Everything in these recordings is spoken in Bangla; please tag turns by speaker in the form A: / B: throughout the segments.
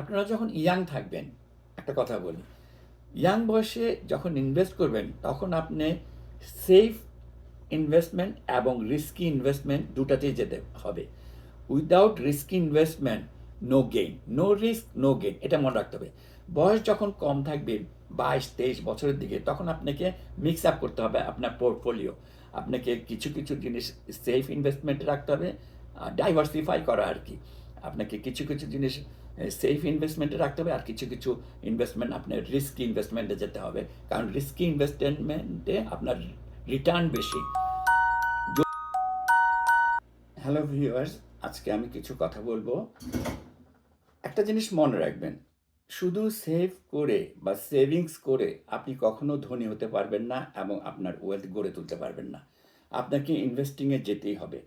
A: আপনারা যখন ইয়াং থাকবেন, একটা কথা বলি ইয়াং বয়সে যখন ইনভেস্ট করবেন, তখন আপনি সেফ ইনভেস্টমেন্ট এবং রিস্কি ইনভেস্টমেন্ট দুটাতেই যেতে হবে। Without risky investment no gain no risk no gain এটা মনে রাখতে হবে। বয়স যখন কম থাকবে, বাইশ, তেইশ বছরের দিকে, তখন আপনাকে মিক্স আপ করতে হবে আপনার পোর্টফোলিও আপনাকে কিছু কিছু জিনিস সেফ ইনভেস্টমেন্টে রাখতে হবে ডাইভার্সিফাই করা আর কি। আপনাকে কিছু কিছু জিনিস সেফ ইনভেস্টমেন্টে রাখতে হবে, আর কিছু কিছু ইনভেস্টমেন্ট আপনার রিস্কি ইনভেস্টমেন্টে যেতে হবে। কারণ রিস্কি ইনভেস্টমেন্টে আপনার রিটার্ন বেশি। হ্যালো ভিউয়ার্স আজকে আমি কিছু কথা বলব। একটা জিনিস মনে রাখবেন, শুধু সেভ করে বা সেভিংস করে আপনি কখনো ধনী হতে পারবেন না এবং আপনার ওয়েলথ গড়ে তুলতে পারবেন না। আপনাকে ইনভেস্টিংয়ে যেতেই হবে।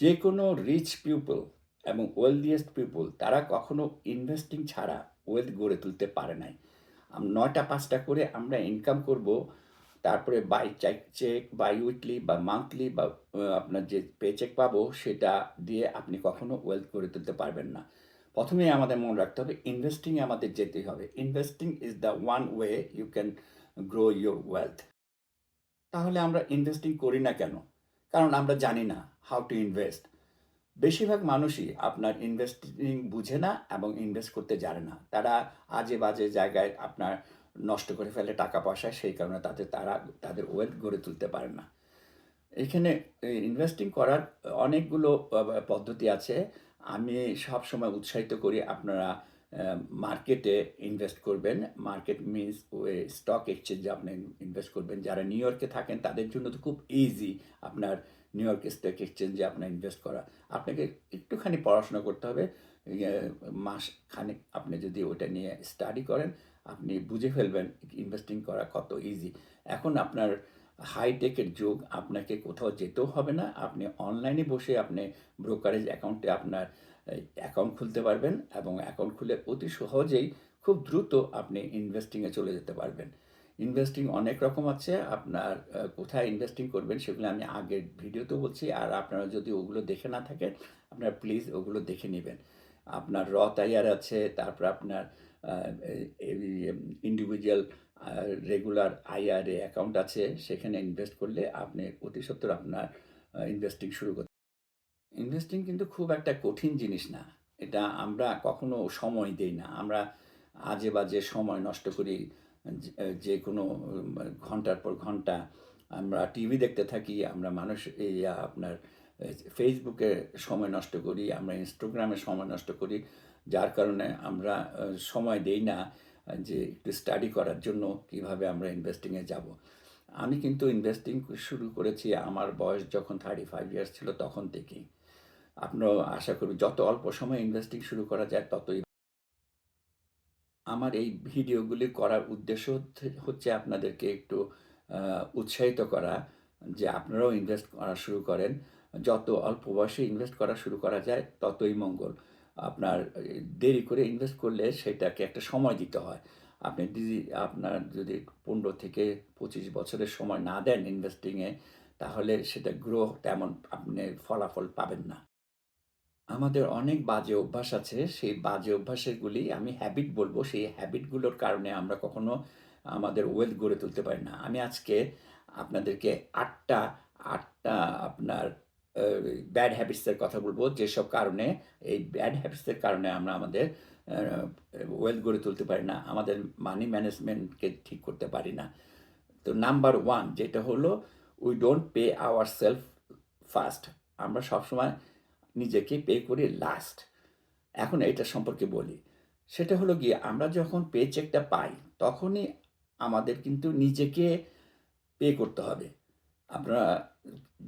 A: যে কোনো রিচ পিপল এবং ওয়েলদিয়েস্ট পিপল তারা কখনো ইনভেস্টিং ছাড়া ওয়েলথ গড়ে তুলতে পারে নাই। নয়টা, পাঁচটা করে আমরা ইনকাম করব, তারপরে by cheque cheque by weekly বা মান্থলি বা আপনার যে পে চেক পাবো, সেটা দিয়ে আপনি কখনো ওয়েলথ গড়ে তুলতে পারবেন না। প্রথমেই আমাদের মনে রাখতে হবে ইনভেস্টিং আমাদের যেতেই হবে। Investing is the one way you can grow your wealth তাহলে আমরা ইনভেস্টিং করি না কেন? কারণ আমরা জানি না হাউ টু ইনভেস্ট বেশিরভাগ মানুষই আপনার ইনভেস্টিং বুঝে না এবং ইনভেস্ট করতে জানে না। তারা আজে বাজে জায়গায় আপনার নষ্ট করে ফেলে টাকা পয়সা, সেই কারণে তাদের তারা, তাদের ওয়েলথ গড়ে তুলতে পারে না। এখানে ইনভেস্টিং করার অনেকগুলো পদ্ধতি আছে। আমি সব সময় উৎসাহিত করি আপনারা মার্কেটে ইনভেস্ট করবেন। মার্কেট মিনস স্টক এক্সচেঞ্জে আপনি ইনভেস্ট করবেন। যারা নিউ ইয়র্কে থাকেন, তাদের জন্য তো খুব ইজি আপনার নিউ ইয়র্ক স্টক এক্সচেঞ্জে আপনার ইনভেস্ট করা। আপনাকে একটুখানি পড়াশোনা করতে হবে। মাস খানিক আপনি যদি ওটা নিয়ে স্টাডি করেন, আপনি বুঝে ফেলবেন ইনভেস্টিং করা কত ইজি এখন আপনার হাইটেকের যুগ, আপনাকে কোথাও যেতেও হবে না। আপনি অনলাইনে বসে আপনি ব্রোকারেজ অ্যাকাউন্টে আপনার অ্যাকাউন্ট খুলতে পারবেন এবং অ্যাকাউন্ট খুলে অতি সহজেই খুব দ্রুত আপনি ইনভেস্টিংয়ে চলে যেতে পারবেন। ইনভেস্টিং অনেক রকম আছে, আপনার কোথায় ইনভেস্টিং করবেন সেগুলো আমি আগের ভিডিওতেও বলছি, আর আপনারা যদি ওগুলো দেখে না থাকেন, আপনারা প্লিজ ওগুলো দেখে নেবেন। আপনার র তাইয়ার আছে, তারপর আপনার ইন্ডিভিজুয়াল রেগুলার আইআরএ অ্যাকাউন্ট আছে, সেখানে ইনভেস্ট করলে আপনি অতি সত্তর আপনার ইনভেস্টিং শুরু করতে ইনভেস্টিং কিন্তু খুব একটা কঠিন জিনিস না। এটা আমরা কখনো সময় দেই না। আমরা আজে বাজে সময় নষ্ট করি। যে- কোনো ঘণ্টার পর ঘণ্টা আমরা টিভি দেখতে থাকি, আমরা মানুষ এই আপনার ফেসবুকে সময় নষ্ট করি, আমরা ইনস্টাগ্রামে সময় নষ্ট করি, যার কারণে আমরা সময় দেই না, যে একটু স্টাডি করার জন্য কীভাবে আমরা ইনভেস্টিংয়ে যাব। আমি কিন্তু ইনভেস্টিং শুরু করেছি আমার বয়স যখন থার্টি ফাইভ ইয়ার্স ছিল তখন থেকেই। আপনারাও আশা করি যত অল্প সময় ইনভেস্টিং শুরু করা যায় ততই আমার এই ভিডিওগুলি করার উদ্দেশ্য হচ্ছে- আপনাদেরকে একটু উৎসাহিত করা যে আপনারাও ইনভেস্ট করা শুরু করেন। যত অল্প বয়সে ইনভেস্ট করা শুরু করা যায়, ততই মঙ্গল। আপনার, দেরি করে ইনভেস্ট করলে সেটাকে একটা সময় দিতে হয়। আপনি যদি আপনার যদি পনেরো থেকে পঁচিশ বছরের সময় না দেন ইনভেস্টিংয়ে তাহলে সেটা গ্রো তেমন আপনি ফলাফল পাবেন না। আমাদের অনেক বাজে অভ্যাস আছে, সেই বাজে অভ্যাসেরগুলি আমি হ্যাবিট বলব, সেই হ্যাবিটগুলোর কারণে আমরা কখনো আমাদের ওয়েলথ গড়ে তুলতে পারি না। আমি আজকে আপনাদেরকে আটটা আটটা আপনার ব্যাড হ্যাবিটসের কথা বলব, যেসব কারণে এই ব্যাড হ্যাবিটসের কারণে আমরা আমাদের ওয়েলথ গড়ে তুলতে পারি না, আমাদের মানি ম্যানেজমেন্টকে ঠিক করতে পারি না। তো নাম্বার ওয়ান যেটা হলো we don't pay ourselves first আমরা সবসময় নিজেকে পে করি লাস্ট এখন এটা সম্পর্কে বলি। সেটা হলো গিয়ে আমরা যখন পে চেকটা পাই, তখনই আমাদের কিন্তু নিজেকে পে করতে হবে। আপনারা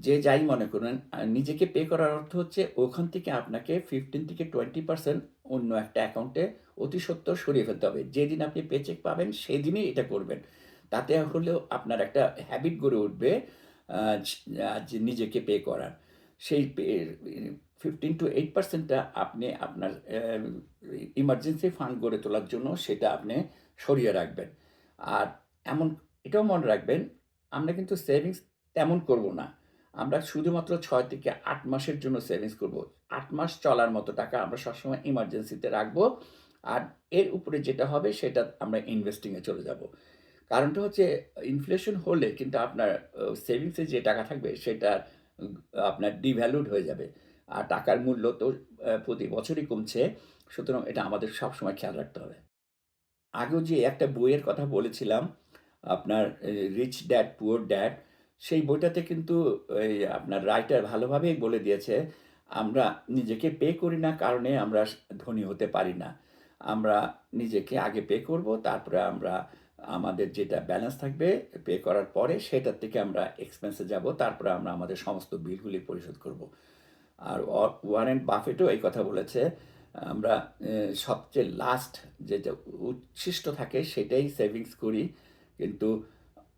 A: যে যাই মনে করুন নিজেকে পে করার অর্থ হচ্ছে ওখান থেকে আপনাকে ফিফটিন থেকে টোয়েন্টি পার্সেন্ট অন্য একটা অ্যাকাউন্টে অতি সত্ত্বর সরিয়ে ফেলতে হবে। যেদিন আপনি পে চেক পাবেন, সেদিনই এটা করবেন। তাতে হলেও আপনার একটা হ্যাবিট গড়ে উঠবে নিজেকে পে করার। সেই ফিফটিন টু এইট পার্সেন্টটা আপনি আপনার ইমার্জেন্সি ফান্ড গড়ে তোলার জন্য সেটা আপনি সরিয়ে রাখবেন। আর এমন, এটাও মনে রাখবেন, আমরা কিন্তু সেভিংস তেমন করব না। আমরা শুধুমাত্র ছয় থেকে আট মাসের জন্য সেভিংস করব। আট মাস চলার মতো টাকা আমরা সবসময় ইমার্জেন্সিতে রাখব আর এর উপরে যেটা হবে সেটা আমরা ইনভেস্টিংয়ে চলে যাব। কারণটা হচ্ছে ইনফ্লেশন হলে কিন্তু আপনার সেভিংসে যে টাকা থাকবে সেটা আপনার ডিভ্যালুড হয়ে যাবে। আর টাকার মূল্য তো প্রতি বছরই কমছে, সুতরাং এটা আমাদের সবসময় খেয়াল রাখতে হবে। আগেও যে একটা বইয়ের কথা বলেছিলাম, আপনার রিচ ড্যাড পুয়ার ড্যাড সেই বইটাতে কিন্তু, এই আপনার রাইটার ভালোভাবেই বলে দিয়েছে, আমরা নিজেকে পে করি না কারণে আমরা ধনী হতে পারি না। আমরা নিজেকে আগে পে করব, তারপরে আমরা আমাদের যেটা ব্যালেন্স থাকবে পে করার পরে সেটার থেকে আমরা এক্সপেন্সে যাব, তারপরে আমরা আমাদের সমস্ত বিলগুলি পরিশোধ করব। আর ওয়া- ওয়ারেন বাফেটও এই কথা বলেছে, আমরা সবচেয়ে লাস্ট যেটা উচ্ছিষ্ট থাকে সেটাই সেভিংস করি, কিন্তু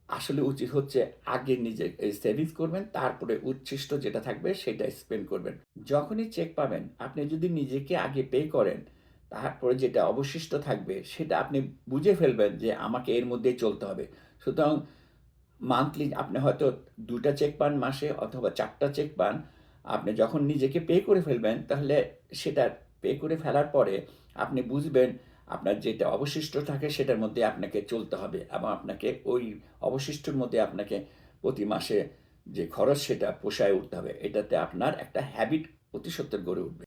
A: আসলে উচিত হচ্ছে আগে নিজে সেভিংস করবেন, তারপরে উচ্ছিষ্ট যেটা থাকবে সেটা স্পেন্ড করবেন। যখনই চেক পাবেন, আপনি যদি নিজেকে আগে পে করেন, তারপরে যেটা অবশিষ্ট থাকবে সেটা আপনি বুঝে ফেলবেন যে আমাকে এর মধ্যেই চলতে হবে। সুতরাং মান্থলি আপনি হয়তো দুটা চেক পান মাসে অথবা চারটা চেক পান আপনি যখন নিজেকে পে করে ফেলবেন, তাহলে সেটা পে করে ফেলার পরে আপনি বুঝবেন আপনার যেটা অবশিষ্ট থাকে সেটার মধ্যে আপনাকে চলতে হবে এবং আপনাকে ওই অবশিষ্টর মধ্যে আপনাকে প্রতি মাসে যে খরচ সেটা পোষায় উঠতে হবে। এটাতে আপনার একটা হ্যাবিট অতি সত্তর গড়ে উঠবে।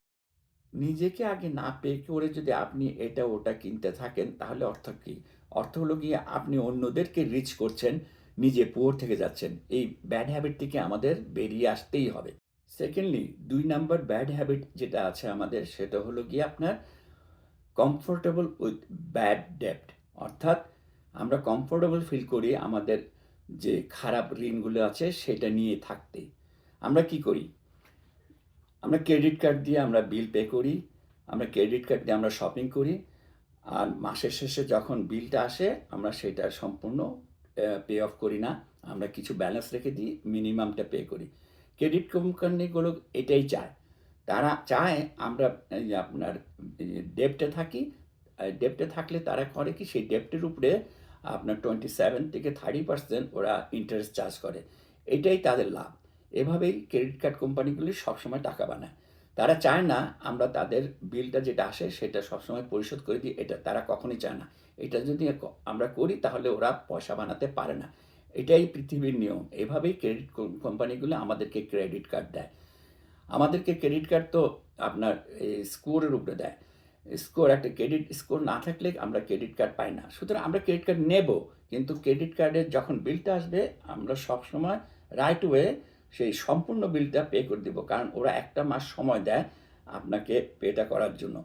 A: নিজেকে আগে না পে করে যদি আপনি এটা ওটা কিনতে থাকেন, তাহলে অর্থ কি? অর্থ হলো গিয়ে আপনি অন্যদেরকে রিচ করছেন, নিজে পুয়োর থেকে যাচ্ছেন। এই ব্যাড হ্যাবিট থেকে আমাদের বেরিয়ে আসতেই হবে। সেকেন্ডলি দুই নাম্বার ব্যাড হ্যাবিট যেটা আছে আমাদের, সেটা হলো গিয়ে আপনার কমফোর্টেবল উইথ ব্যাড ডেপ্ট অর্থাৎ আমরা কমফোর্টেবল ফিল করি আমাদের যে খারাপ ঋণগুলো আছে সেটা নিয়ে থাকতে। আমরা কি করি? আমরা ক্রেডিট কার্ড দিয়ে আমরা বিল পে করি, আমরা ক্রেডিট কার্ড দিয়ে আমরা শপিং করি, আর মাসের শেষে যখন বিলটা আসে, আমরা সেটা সম্পূর্ণ পে অফ করি না। আমরা কিছু ব্যালেন্স রেখে দিই মিনিমামটা পে করি। ক্রেডিট কোম্পানিগুলো এটাই চায়। তারা চায় আমরা আপনার ডেপ্টে থাকি ডেপ্টে থাকলে তারা করে কি, সেই ডেপ্টের উপরে আপনার টোয়েন্টি সেভেন থেকে থার্টি পার্সেন্ট ওরা ইন্টারেস্ট চার্জ করে। এটাই তাদের লাভ। এভাবেই ক্রেডিট কার্ড কোম্পানিগুলি সবসময় টাকা বানায়। তারা চায় না আমরা তাদের বিলটা যেটা আসে সেটা সবসময় পরিশোধ করে দিই, এটা তারা কখনোই চায় না। এটা যদি আমরা করি তাহলে ওরা পয়সা বানাতে পারে না। এটাই পৃথিবীর নিয়ম। এভাবেই ক্রেডিট কোম্পানিগুলো আমাদেরকে ক্রেডিট কার্ড দেয়। আমাদেরকে ক্রেডিট কার্ড তো আপনার স্কোরের উপরে দেয়। স্কোর একটা ক্রেডিট স্কোর না থাকলে আমরা ক্রেডিট কার্ড পাই না। সুতরাং আমরা ক্রেডিট কার্ড নেব, কিন্তু ক্রেডিট কার্ডের যখন বিলটা আসবে, আমরা সবসময় রাইট ওয়ে সেই সম্পূর্ণ বিলটা পে করে দেবো। কারণ ওরা একটা মাস সময় দেয় আপনাকে পেটা করার জন্য।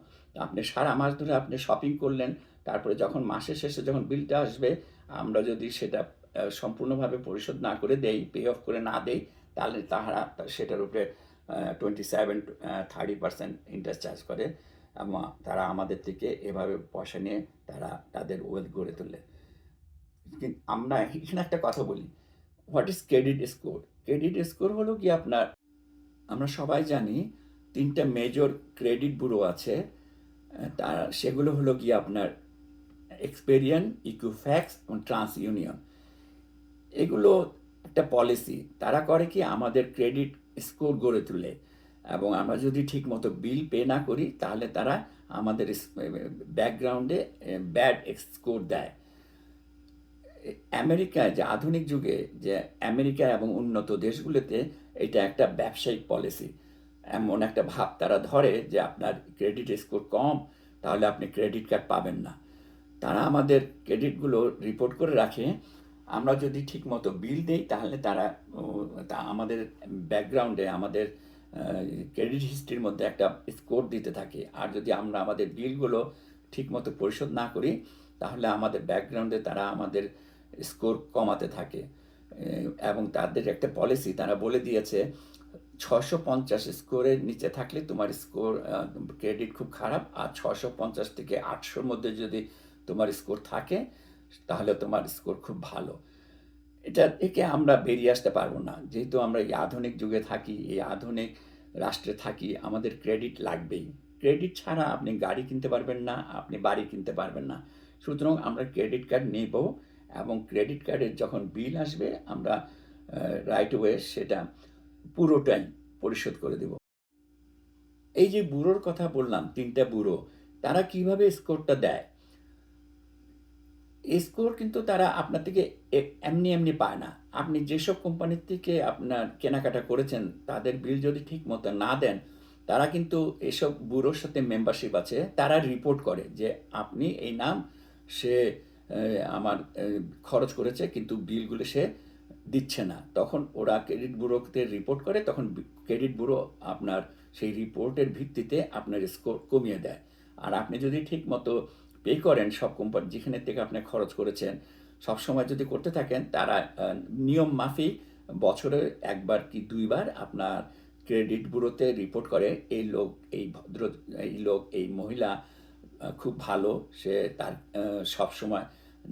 A: আপনি সারা মাস ধরে আপনি শপিং করলেন, তারপরে যখন মাসের শেষে যখন বিলটা আসবে, আমরা যদি সেটা সম্পূর্ণভাবে পরিশোধ না করে দেই পে অফ করে না দেই, তাহলে তাহারা সেটার উপরে twenty seven thirty percent interest charge করে। তারা আমাদের থেকে এভাবে পয়সা নিয়ে তারা তাদের ওয়েলথ গড়ে তোলে। আমরা এখানে একটা কথা বলি what is credit score credit score হলো কি আপনার, আমরা সবাই জানি তিনটা মেজর ক্রেডিট ব্যুরো আছে তার সেগুলো হলো কি আপনার এক্সপেরিয়েন ইকুফ্যাক্স এবং ট্রান্স ইউনিয়ন এগুলো একটা পলিসি তারা করে কি, আমাদের ক্রেডিট স্কোর গড়ে তোলে। এবং আমরা যদি ঠিক মতো বিল পে না করি, তাহলে তারা আমাদের ব্যাকগ্রাউন্ডে ব্যাড স্কোর দেয়। আমেরিকায় যে আধুনিক যুগে যে আমেরিকা এবং উন্নত দেশগুলোতে এটা একটা ব্যবসায়িক পলিসি এমন একটা ভাব তারা ধরে যে আপনার ক্রেডিট স্কোর কম, তাহলে আপনি ক্রেডিট কার্ড পাবেন না। তারা আমাদের ক্রেডিটগুলো রিপোর্ট করে রাখে আমরা যদি ঠিক মতো বিল দেই, তাহলে তারা তা আমাদের ব্যাকগ্রাউন্ডে আমাদের ক্রেডিট হিস্ট্রির মধ্যে একটা স্কোর দিতে থাকে। আর যদি আমরা আমাদের বিলগুলো ঠিক মতো পরিশোধ না করি, তাহলে আমাদের ব্যাকগ্রাউন্ডে তারা আমাদের স্কোর কমাতে থাকে। এবং তাদের একটা পলিসি তারা বলে দিয়েছে ছশো পঞ্চাশ স্কোরের নিচে থাকলে তোমার স্কোর ক্রেডিট খুব খারাপ, আর ছশো পঞ্চাশ থেকে আটশোর মধ্যে যদি তোমার স্কোর থাকে তাহলে তোমার স্কোর খুব ভালো। এটা থেকে আমরা বেরিয়ে আসতে পারব না। যেহেতু আমরা এই আধুনিক যুগে থাকি, এই আধুনিক রাষ্ট্রে থাকি, আমাদের ক্রেডিট লাগবেই। ক্রেডিট ছাড়া আপনি গাড়ি কিনতে পারবেন না, আপনি বাড়ি কিনতে পারবেন না। সুতরাং আমরা ক্রেডিট কার্ড নেব এবং ক্রেডিট কার্ডের যখন বিল আসবে, আমরা রাইট ওয়ে সেটা পুরোটাই পরিশোধ করে দেব। এই যে বুড়োর কথা বললাম, তিনটা বুড়ো, তারা কীভাবে স্কোরটা দেয়? স্কোর কিন্তু তারা আপনার থেকে এমনি এমনি পায় না। আপনি যেসব কোম্পানির থেকে আপনার কেনাকাটা করেছেন, তাদের বিল যদি ঠিক মতো না দেন, তারা কিন্তু এসব ব্যুরোর সাথে মেম্বারশিপ আছে, তারা রিপোর্ট করে যে আপনি এই নাম সে আমার খরচ করেছে, কিন্তু বিলগুলো সে দিচ্ছে না। তখন ওরা ক্রেডিট ব্যুরোতে রিপোর্ট করে, তখন ক্রেডিট ব্যুরো আপনার সেই রিপোর্টের ভিত্তিতে আপনার স্কোর কমিয়ে দেয়। আর আপনি যদি ঠিক মতো পে করেন সব কোম্পানি যেখানে থেকে আপনি খরচ করেছেন সব সময় যদি করতে থাকেন, তারা নিয়ম মাফিক বছরে একবার কি দুইবার আপনার ক্রেডিট ব্যুরোতে রিপোর্ট করে, এই লোক, এই ভদ্র, এই লোক, এই মহিলা খুব ভালো, সে তার সব সময়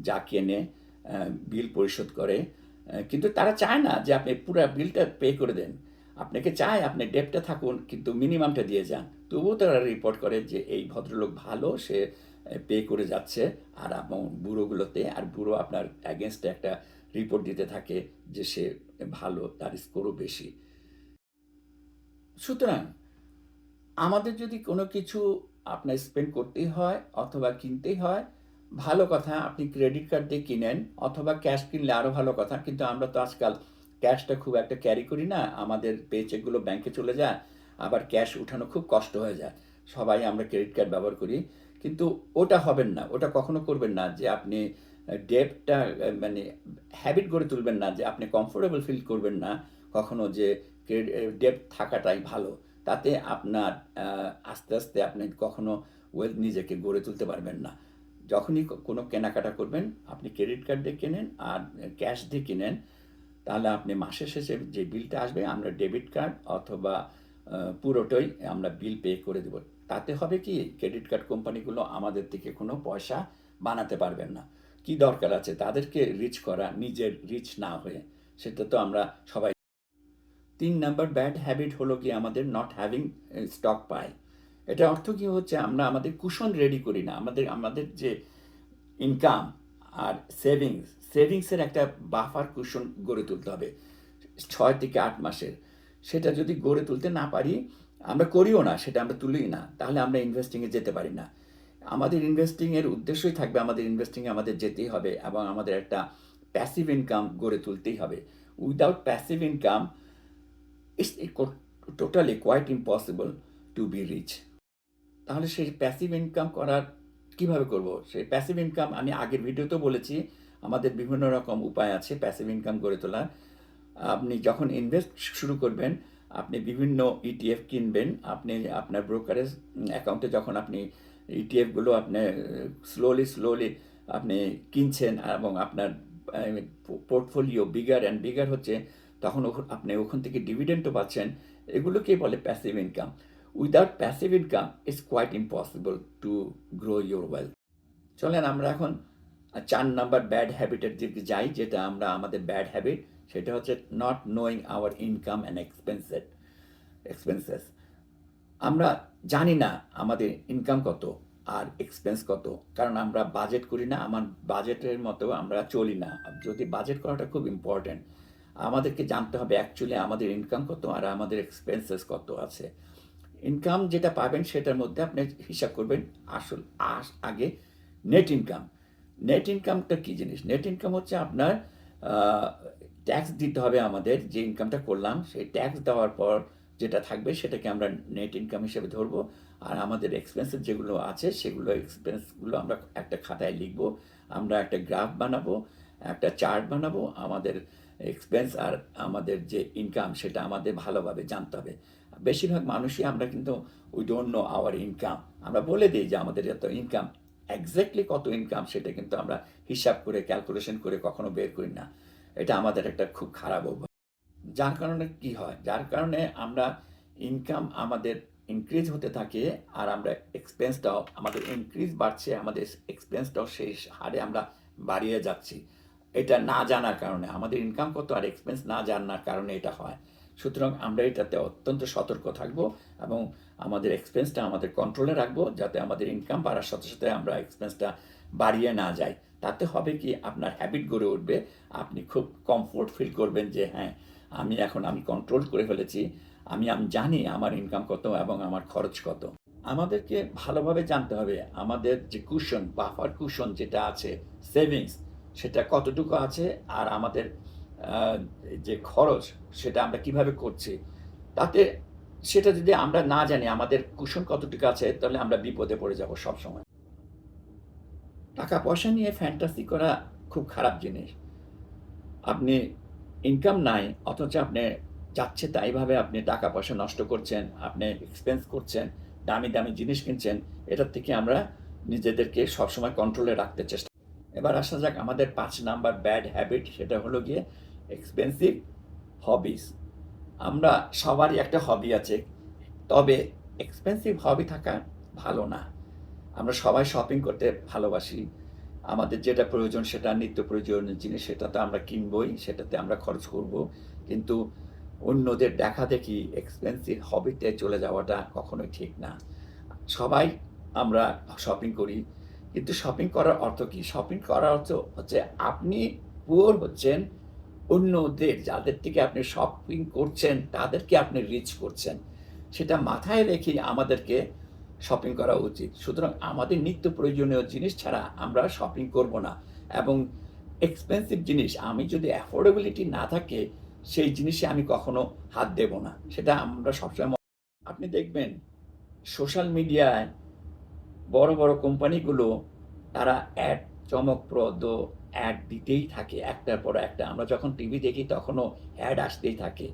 A: যা কেনে বিল পরিশোধ করে কিন্তু তারা চায় না যে আপনি পুরো বিলটা পে করে দেন। আপনাকে চায় আপনি ডেপটা থাকুন, কিন্তু মিনিমামটা দিয়ে যান। তবুও তারা রিপোর্ট করে যে এই ভদ্রলোক ভালো, সে পে করে যাচ্ছে। আর এবং ব্যুরোগুলোতে আর ব্যুরো আপনার অ্যাগেনস্টে একটা রিপোর্ট দিতে থাকে যে সে ভালো, তার স্কোরও বেশি। সুতরাং, আমাদের যদি কোনো কিছু আপনার স্পেন্ড করতেই হয় অথবা কিনতেই হয়, ভালো কথা, আপনি ক্রেডিট কার্ড দিয়ে কিনেন অথবা ক্যাশ কিনলে আরও ভালো কথা, কিন্তু আমরা তো আজকাল ক্যাশটা খুব একটা ক্যারি করি না, আমাদের পেচেকগুলো ব্যাংকে চলে যায়, আবার ক্যাশ উঠানো খুব কষ্ট হয়ে যায়। সবাই আমরা ক্রেডিট কার্ড ব্যবহার করি। কিন্তু ওটা হবেন না, ওটা কখনো করবেন না যে আপনি ডেপটা মানে হ্যাবিট গড়ে তুলবেন না যে আপনি কমফোর্টেবল ফিল করবেন না কখনো যে ডেপ থাকাটাই ভালো। তাতে আপনার আস্তে আস্তে আপনি কখনো ওয়েলথ নিজেকে গড়ে তুলতে পারবেন না। যখনই কোনো কেনাকাটা করবেন, আপনি ক্রেডিট কার্ড দিয়ে কেনেন আর ক্যাশ দিয়ে কিনেন, তাহলে আপনি মাসের শেষে যে বিলটা আসবে, আমরা ডেবিট কার্ড অথবা পুরোটাই আমরা বিল পে করে দেব। তাতে হবে কি? ক্রেডিট কার্ড কোম্পানিগুলো আমাদের থেকে কোনো পয়সা বানাতে পারবেন না। কি দরকার আছে? তাদেরকে রিচ করা, নিজের রিচ না হয়ে। সেটা তো আমরা সবাই তিন নাম্বার ব্যাড হ্যাবিট হলো কি? আমাদের নট হ্যাভিং স্টক পাই এটা অর্থ কি হচ্ছে? আমরা আমাদের কুশন রেডি করি না। আমাদের আমাদের যে ইনকাম আর সেভিংস সেভিংসের একটা বাফার কুশন গড়ে তুলতে হবে। ছয় থেকে আট মাসের। সেটা যদি গড়ে তুলতে না পারি আমরা করিও না, সেটা আমরা তুলিই না। তাহলে আমরা ইনভেস্টিংয়ে যেতে পারি না। আমাদের ইনভেস্টিংয়ের উদ্দেশ্যই থাকবে আমাদের ইনভেস্টিংয়ে আমাদের যেতেই হবে এবং আমাদের একটা প্যাসিভ ইনকাম গড়ে তুলতেই হবে। Without passive income it's totally quite impossible to be rich তাহলে সেই প্যাসিভ ইনকাম করার কীভাবে করব? সেই প্যাসিভ ইনকাম আমি আগের ভিডিওতেও বলেছি, আমাদের বিভিন্ন রকম উপায় আছে প্যাসিভ ইনকাম গড়ে তোলার। আপনি যখন ইনভেস্ট শুরু করবেন আপনি বিভিন্ন ইটিএফ কিনবেন, আপনি আপনার ব্রোকারেজ অ্যাকাউন্টে যখন আপনি ইটিএফগুলো আপনি স্লোলি স্লোলি আপনি কিনছেন এবং আপনার পোর্টফোলিও বিগার অ্যান্ড বিগার হচ্ছে, তখন আপনি ওখান থেকে ডিভিডেন্টও পাচ্ছেন। এগুলোকেই বলে passive income without passive income it's quite impossible to grow your wealth চলেন আমরা এখন চার নাম্বার ব্যাড হ্যাবিটের দিকে যাই, যেটা আমরা, আমাদের ব্যাড হ্যাবিট সেটা হচ্ছে not knowing our income and expenses expenses আমরা জানি না আমাদের ইনকাম কত আর এক্সপেন্স কত, কারণ আমরা বাজেট করি না, আমার বাজেটের মতো আমরা চলি না। যদি বাজেট করাটা খুব ইম্পর্ট্যান্ট আমাদেরকে জানতে হবে অ্যাকচুয়ালি আমাদের ইনকাম কত আর আমাদের এক্সপেন্সেস কত আছে। ইনকাম যেটা পাবেন সেটার মধ্যে আপনি হিসাব করবেন আসল, আস, আগে নেট ইনকাম নেট ইনকামটা কী জিনিস? নেট ইনকাম হচ্ছে আপনার ট্যাক্স দিতে হবে আমাদের, যে ইনকামটা করলাম, সেই ট্যাক্স দেওয়ার পর যেটা থাকবে সেটাকে আমরা নেট ইনকাম হিসেবে ধরবো। আর আমাদের এক্সপেন্সেস যেগুলো আছে, সেগুলো এক্সপেন্সগুলো আমরা একটা খাতায় লিখব। আমরা একটা গ্রাফ বানাবো, একটা চার্ট বানাবো, আমাদের এক্সপেন্স আর আমাদের যে ইনকাম সেটা আমাদের ভালোভাবে জানতে হবে। বেশিরভাগ মানুষই আমরা কিন্তু we don't know our income আমরা বলে দিই যে আমাদের এত ইনকাম এক্স্যাক্টলি কত ইনকাম সেটা কিন্তু আমরা হিসাব করে ক্যালকুলেশন করে কখনো বের করি না। এটা আমাদের একটা খুব খারাপ অভ্যাস। যার কারণে কি হয়? যার কারণে আমরা ইনকাম আমাদের ইনক্রিজ হতে থাকে আর আমরা এক্সপেন্সটাও আমাদের ইনক্রিজ বাড়ছে, আমাদের এক্সপেন্সটাও সেই হারে আমরা বাড়িয়ে যাচ্ছি। এটা না জানার কারণে, আমাদের ইনকাম কত আর এক্সপেন্স না জানার কারণে এটা হয়। সুতরাং আমরা এটাতে অত্যন্ত সতর্ক থাকব এবং আমাদের এক্সপেন্সটা আমাদের কন্ট্রোলে রাখব যাতে আমাদের ইনকাম বাড়ার সাথে সাথে আমরা এক্সপেন্সটা বাড়িয়ে না যাই। তাতে হবে কি আপনার হ্যাবিট গড়ে উঠবে। আপনি খুব কমফোর্ট ফিল করবেন যে হ্যাঁ আমি এখন আমি কন্ট্রোল করে ফেলেছি। আমি আমি জানি আমার ইনকাম কত এবং আমার খরচ কত। আমাদেরকে ভালোভাবে জানতে হবে। আমাদের যে কুশন বাফার কুশন যেটা আছে সেভিংস সেটা কতটুকু আছে আর আমাদের যে খরচ, সেটা আমরা কীভাবে করছি। তাতে সেটা যদি আমরা না জানি, আমাদের কুশন কতটুকু আছে, তাহলে আমরা বিপদে পড়ে যাব সব সময় টাকা পয়সা নিয়ে ফ্যান্টাসি করা খুব খারাপ জিনিস। আপনি ইনকাম নাই, অথচ আপনি যাচ্ছে তাইভাবে আপনি টাকা পয়সা নষ্ট করছেন, আপনি এক্সপেন্স করছেন, দামি দামি জিনিস কিনছেন, এটার থেকে আমরা নিজেদেরকে সবসময় কন্ট্রোলে রাখতে চেষ্টা এবার আসা যাক আমাদের পাঁচ নাম্বার ব্যাড হ্যাবিট সেটা হলো গিয়ে এক্সপেন্সিভ হবিস আমরা সবারই একটা হবি আছে, তবে এক্সপেন্সিভ হবি থাকা ভালো না। আমরা সবাই শপিং করতে ভালোবাসি। আমাদের যেটা প্রয়োজন সেটা নিত্য প্রয়োজনীয় জিনিস, সেটা তো আমরা কিনবই, সেটাতে আমরা খরচ করব। কিন্তু অন্যদের দেখা দেখি এক্সপেন্সিভ হবিতে চলে যাওয়াটা কখনোই ঠিক না। সবাই আমরা শপিং করি। কিন্তু শপিং করার অর্থ কি? শপিং করার অর্থ হচ্ছে আপনি পুয়ার হচ্ছেন, অন্যদের যাদের থেকে আপনি শপিং করছেন, তাদেরকে আপনি রিচ করছেন। সেটা মাথায় রেখে আমাদেরকে শপিং করা উচিত। সুতরাং আমাদের নিত্য প্রয়োজনীয় জিনিস ছাড়া আমরা শপিং করব না। এবং এক্সপেন্সিভ জিনিস, আমি যদি অ্যাফোর্ডেবিলিটি না থাকে, সেই জিনিসে আমি কখনো হাত দেব না। সেটা আমরা সবসময় আপনি দেখবেন সোশ্যাল মিডিয়ায় বড় বড় কোম্পানিগুলো তারা অ্যাড চমকপ্রদ অ্যাড দিতেই থাকে। একটার পর একটা। আমরা যখন টিভি দেখি, তখনও অ্যাড আসতেই থাকে।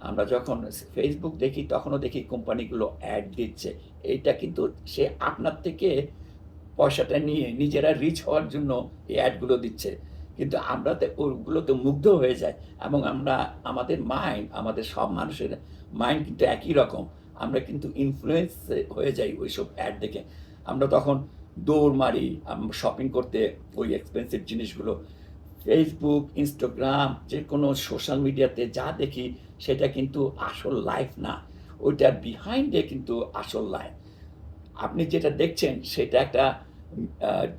A: আমরা যখন ফেসবুক দেখি, তখনও দেখি কোম্পানিগুলো অ্যাড দিচ্ছে। এইটা কিন্তু সে আপনার থেকে পয়সাটা নিয়ে নিজেরা রিচ হওয়ার জন্য এই অ্যাডগুলো দিচ্ছে। কিন্তু আমরা তো ওগুলো তো মুগ্ধ হয়ে যায় এবং আমরা, আমাদের মাইন্ড আমাদের সব মানুষের মাইন্ড কিন্তু একই রকম। আমরা কিন্তু ইনফ্লুয়েন্স হয়ে যাই ওইসব অ্যাড দেখে। আমরা তখন দৌড় মারি শপিং করতে ওই এক্সপেন্সিভ জিনিসগুলো। ফেসবুক ইনস্টাগ্রাম যে কোনো সোশ্যাল মিডিয়াতে যা দেখি, সেটা কিন্তু আসল লাইফ না। ওইটার বিহাইন্ডে কিন্তু আসল লাইফ আপনি যেটা দেখছেন, সেটা একটা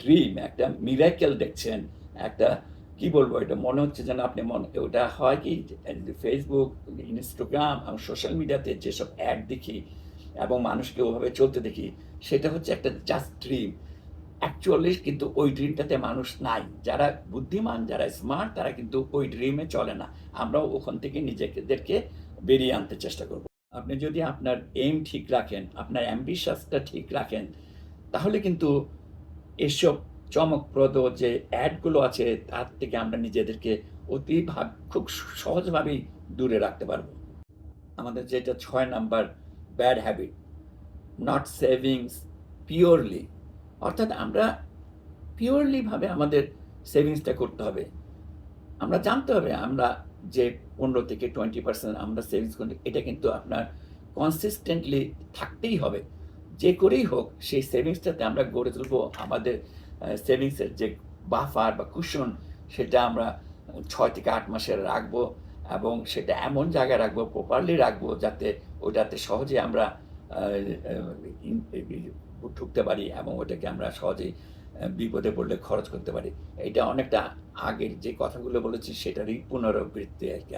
A: ড্রিম একটা মিরাকেল দেখছেন, একটা, কি বলব, এটা মনে হচ্ছে যেন আপনি মনে, ওটা হয় কি ফেসবুক ইনস্টাগ্রাম এবং সোশ্যাল মিডিয়াতে যেসব অ্যাড দেখি, এবং মানুষকে ওভাবে চলতে দেখি, সেটা হচ্ছে একটা জাস্ট ড্রিম অ্যাকচুয়ালি কিন্তু ওই ড্রিমটাতে মানুষ নাই। যারা বুদ্ধিমান, যারা স্মার্ট তারা কিন্তু ওই ড্রিমে চলে না। আমরাও ওখান থেকে নিজেদেরকে বেরিয়ে আনতে চেষ্টা করব। আপনি যদি আপনার এম ঠিক রাখেন, আপনার অ্যাম্বিশাসটা ঠিক রাখেন, তাহলে কিন্তু এসব চমকপ্রদ যে অ্যাডগুলো আছে, তার থেকে আমরা নিজেদেরকে অতি ভাব খুব সহজভাবেই দূরে রাখতে পারব। আমাদের যেটা ছয় number bad habit not savings purely অর্থাৎ আমরা পিওরলিভাবে আমাদের সেভিংসটা করতে হবে। আমরা জানতে হবে আমরা যে পনেরো থেকে টোয়েন্টি পার্সেন্ট আমরা সেভিংস করি এটা কিন্তু আপনার কনসিস্টেন্টলি থাকতেই হবে। যে করেই হোক, সেই সেভিংসটাতে আমরা গড়ে তুলবো। আমাদের সেভিংসের যে বাফার বা কুশন সেটা আমরা ছয় থেকে আট মাসের রাখব এবং সেটা এমন জায়গায় রাখব প্রপারলি রাখব যাতে ওটাতে সহজে আমরা ঢুকতে পারি এবং ওটাকে আমরা সহজেই বিপদে পড়লে খরচ করতে পারি। এটা অনেকটা আগের যে কথাগুলো বলেছি সেটারই পুনরাবৃত্তি আর কি।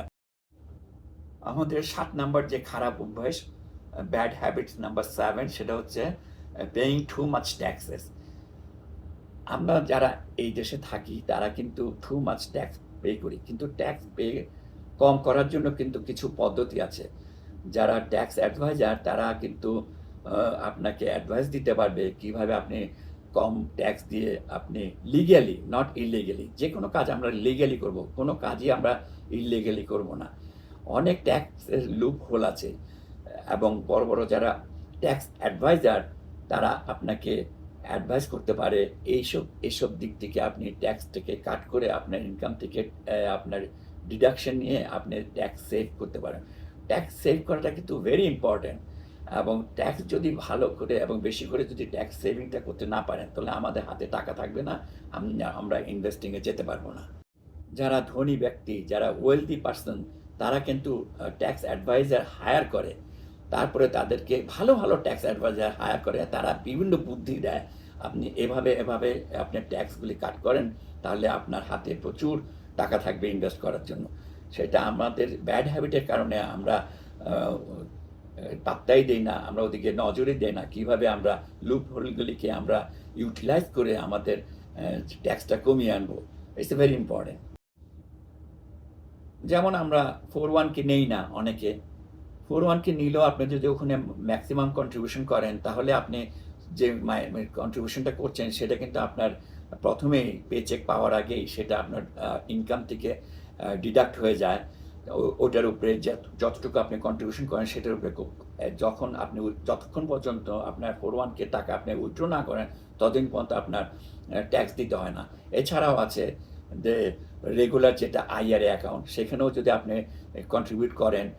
A: আমাদের সাত নাম্বার যে খারাপ অভ্যাস ব্যাড হ্যাবিটস নাম্বার সেভেন সেটা হচ্ছে পেইং টু মাচ ট্যাক্সেস আমরা যারা এই দেশে থাকি, তারা কিন্তু টু মাচ ট্যাক্স পে করি। কিন্তু ট্যাক্স পে কম করার জন্য কিন্তু কিছু পদ্ধতি আছে। যারা ট্যাক্স অ্যাডভাইজার তারা কিন্তু আপনাকে অ্যাডভাইস দিতে পারবে কীভাবে আপনি কম ট্যাক্স দিয়ে আপনি লিগ্যালি নট ইলিগালি যে কোনো কাজ আমরা লিগ্যালি করব, কোনো কাজই আমরা ইলিগালি করব না। অনেক ট্যাক্সের লুপ হোল আছে, এবং বড় বড় যারা ট্যাক্স অ্যাডভাইজার তারা আপনাকে অ্যাডভাইস করতে পারে, এইসব এইসব দিক থেকে আপনি ট্যাক্স থেকে কাট করে আপনার ইনকাম থেকে আপনার ডিডাকশন নিয়ে আপনি ট্যাক্স সেভ করতে পারেন। ট্যাক্স সেভ করাটা কিন্তু ভেরি ইম্পর্ট্যান্ট এবং ট্যাক্স যদি ভালো করে এবং বেশি করে যদি ট্যাক্স সেভিংটা করতে না পারেন, তাহলে আমাদের হাতে টাকা থাকবে না আমরা ইনভেস্টিংয়ে যেতে পারব না। যারা ধনী ব্যক্তি, যারা ওয়েলদি পার্সন তারা কিন্তু ট্যাক্স অ্যাডভাইজার হায়ার করে। তারপরে তাদেরকে ভালো ভালো ট্যাক্স অ্যাডভাইজার হায়ার করে, তারা বিভিন্ন বুদ্ধি দেয়। আপনি এভাবে এভাবে আপনি ট্যাক্সগুলি কাট করেন, তাহলে আপনার হাতে প্রচুর টাকা থাকবে ইনভেস্ট করার জন্য। সেটা আমাদের ব্যাড হ্যাবিটের কারণে আমরা পাত্তাই দেই না, আমরা ওদিকে নজরই দেই না। কীভাবে আমরা লুপ হোলগুলিকে আমরা ইউটিলাইজ করে আমাদের ট্যাক্সটা কমিয়ে আনব? ইটস এ ভেরি ইম্পর্টেন্ট যেমন আমরা ফোর ওয়ানকে নেই না অনেকে। ফোর ওয়ানকে নিলেও আপনি যদি ওখানে ম্যাক্সিমাম কন্ট্রিবিউশন করেন, তাহলে আপনি যে কন্ট্রিবিউশনটা করছেন, সেটা কিন্তু আপনার প্রথমেই পে চেক পাওয়ার আগেই সেটা আপনার ইনকাম থেকে ডিডাক্ট হয়ে যায়। ওটার উপরে যত- যতটুকু আপনি কন্ট্রিবিউশন করেন, সেটার উপরে যখন আপনি যতক্ষণ পর্যন্ত আপনার ফোর ওয়ানকে টাকা আপনি উইথড্র না করেন, ততদিন পর্যন্ত আপনার ট্যাক্স দিতে হয় না। এছাড়াও আছে যে রেগুলার যেটা আইআরএ অ্যাকাউন্ট সেখানেও যদি আপনি কন্ট্রিবিউট করেন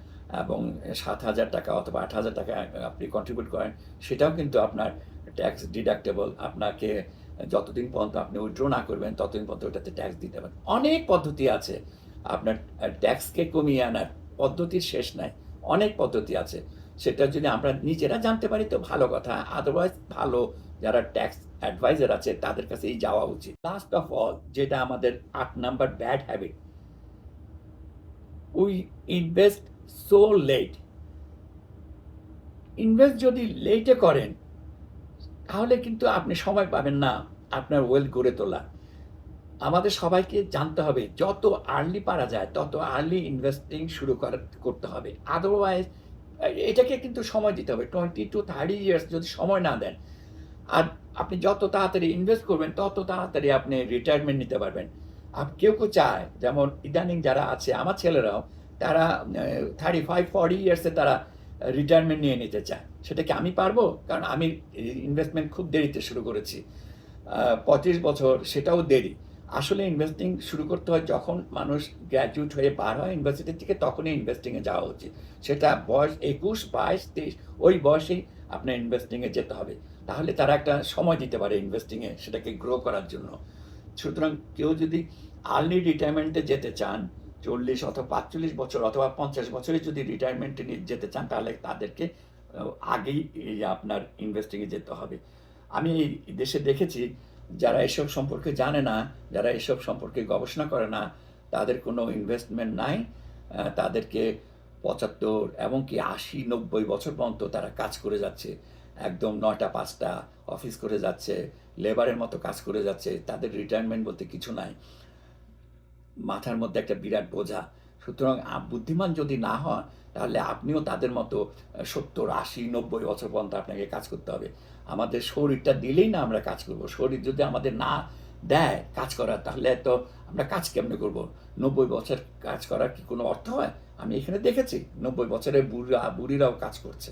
A: এবং সাত হাজার টাকা অথবা আট হাজার টাকা আপনি কন্ট্রিবিউট করেন, সেটাও কিন্তু আপনার ট্যাক্স ডিডাক্টেবল আপনাকে যতদিন পর্যন্ত আপনি উইথড্র না করবেন, ততদিন পর্যন্ত ওটাতে ট্যাক্স দিতে পারেন অনেক পদ্ধতি আছে আপনার ট্যাক্সকে কমিয়ে আনার পদ্ধতির শেষ নাই। অনেক পদ্ধতি আছে। সেটা যদি আমরা নিজেরা জানতে পারি তো ভালো কথা। আদারওয়াইজ ভালো যারা ট্যাক্স অ্যাডভাইজার আছে, তাদের কাছেই যাওয়া উচিত। লাস্ট অফ অল যেটা আমাদের আট number bad habit we invest so late invest যদি লেটে করেন, তাহলে কিন্তু আপনি সময় পাবেন না আপনার ওয়েলথ গড়ে তোলা আমাদের সবাইকে জানতে হবে, যত আর্লি পারা যায়, তত আর্লি ইনভেস্টিং শুরু করা, করতে হবে। আদারওয়াইজ এটাকে কিন্তু সময় দিতে হবে। টোয়েন্টি টু থার্টি ইয়ার্স যদি সময় না দেন, আর আপনি যত তাড়াতাড়ি ইনভেস্ট করবেন, তত তাড়াতাড়ি আপনি রিটায়ারমেন্ট নিতে পারবেন। আর কেউ কেউ চায়, যেমন ইদানিং যারা আছে, আমার ছেলেরাও, তারা থার্টি ফাইভ ফর্টি ইয়ার্সে তারা রিটায়ারমেন্ট নিয়ে নিতে চায়। সেটা কি আমি পারব? কারণ আমি ইনভেস্টমেন্ট খুব দেরিতে শুরু করেছি। পঁচিশ বছর, সেটাও দেরি। আসলে ইনভেস্টিং শুরু করতে হয় যখন মানুষ গ্র্যাজুয়েট হয়ে বার হয় ইউনিভার্সিটি থেকে, তখনই ইনভেস্টিংয়ে যাওয়া উচিত। সেটা বয়স একুশ, বাইশ, তেইশ, ওই বয়সেই আপনার ইনভেস্টিংয়ে যেতে হবে। তাহলে তারা একটা সময় দিতে পারে ইনভেস্টিংয়ে সেটাকে গ্রো করার জন্য। সুতরাং কেউ যদি আর্লি রিটায়ারমেন্টে যেতে চান, চল্লিশ অথবা পাঁচচল্লিশ বছর অথবা পঞ্চাশ বছরে যদি রিটায়ারমেন্টে নিয়ে যেতে চান, তাহলে তাদেরকে আগেই আপনার ইনভেস্টিংয়ে যেতে হবে। আমি এই দেশে দেখেছি যারা এসব সম্পর্কে জানে না, যারা এসব সম্পর্কে গবেষণা করে না, তাদের কোনো ইনভেস্টমেন্ট নাই। তাদেরকে পঁচাত্তর এমনকি আশি, নব্বই বছর পর্যন্ত তারা কাজ করে যাচ্ছে। একদম নয়টা, পাঁচটা অফিস করে যাচ্ছে লেবারের মতো কাজ করে যাচ্ছে, তাদের রিটায়ারমেন্ট বলতে কিছু নাই। মাথার মধ্যে একটা বিরাট বোঝা। সুতরাং বুদ্ধিমান যদি না হন, তাহলে আপনিও তাদের মতো সত্তর, আশি, নব্বই বছর পর্যন্ত আপনাকে কাজ করতে হবে। আমাদের শরীরটা দিলেই না আমরা কাজ করব। শরীর যদি আমাদের না দেয় কাজ করার, তাহলে তো আমরা কাজ কেমনে করব? নব্বই বছর কাজ করার কি কোনো অর্থ হয়? আমি এখানে দেখেছি, নব্বই বছরের বুড়া, বুড়িরাও কাজ করছে।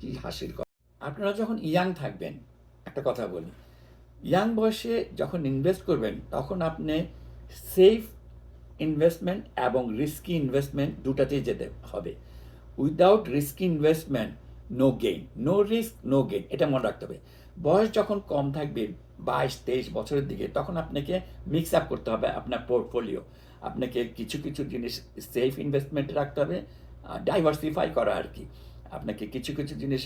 A: কি হাসির কথা আপনারা যখন ইয়াং থাকবেন, একটা কথা বলি, ইয়াং বয়সে যখন ইনভেস্ট করবেন, তখন আপনি সেফ ইনভেস্টমেন্ট এবং রিস্কি ইনভেস্টমেন্ট দুটাতেই যেতে হবে। Without risky investment no gain no risk no gain এটা মনে রাখতে হবে। বয়স যখন কম থাকবে, বাইশ, তেইশ বছরের দিকে, তখন আপনাকে মিক্স আপ করতে হবে আপনার পোর্টফোলিও আপনাকে কিছু কিছু জিনিস সেফ ইনভেস্টমেন্টে রাখতে হবে ডাইভার্সিফাই করা আর কি। আপনাকে কিছু কিছু জিনিস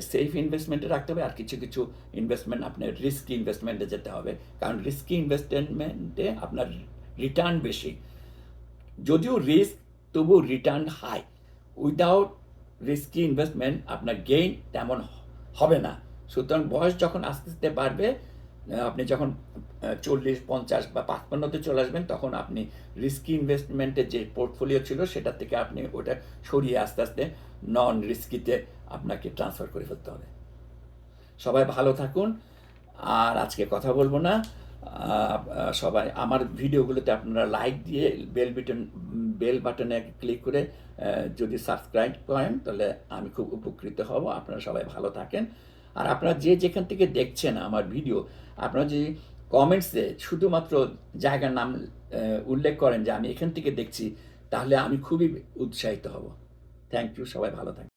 A: সেফ ইনভেস্টমেন্টে রাখতে হবে আর কিছু কিছু ইনভেস্টমেন্ট আপনার রিস্কি ইনভেস্টমেন্টে যেতে হবে। কারণ রিস্কি ইনভেস্টমেন্টে আপনার রিটার্ন বেশি। যদিও রিস্ক তবু return high without risky investment আপনার গেইন তেমন হবে না। সুতরাং বয়স যখন আস্তে আস্তে বাড়বে আপনি যখন চল্লিশ, পঞ্চাশ বা পাঁচপান্নতে চলে আসবেন, তখন আপনি রিস্কি ইনভেস্টমেন্টের যে পোর্টফোলিও ছিল, সেটা থেকে আপনি ওটা সরিয়ে আস্তে আস্তে নন রিস্কিতে আপনাকে ট্রান্সফার করে ফেলতে হবে। সবাই ভালো থাকুন। আর আজকে কথা বলব না। সবাই আমার ভিডিওগুলোতে আপনারা লাইক দিয়ে বেল বাটন বেল বাটনে ক্লিক করে যদি সাবস্ক্রাইব করেন, তাহলে আমি খুব উপকৃত হব। আপনারা সবাই ভালো থাকেন। আর আপনারা যে যেখান থেকে দেখছেন আমার ভিডিও, আপনারা যদি কমেন্টসে শুধুমাত্র জায়গার নাম উল্লেখ করেন যে আমি এখান থেকে দেখছি, তাহলে আমি খুবই উৎসাহিত হব। থ্যাংক ইউ সবাই ভালো থাকেন।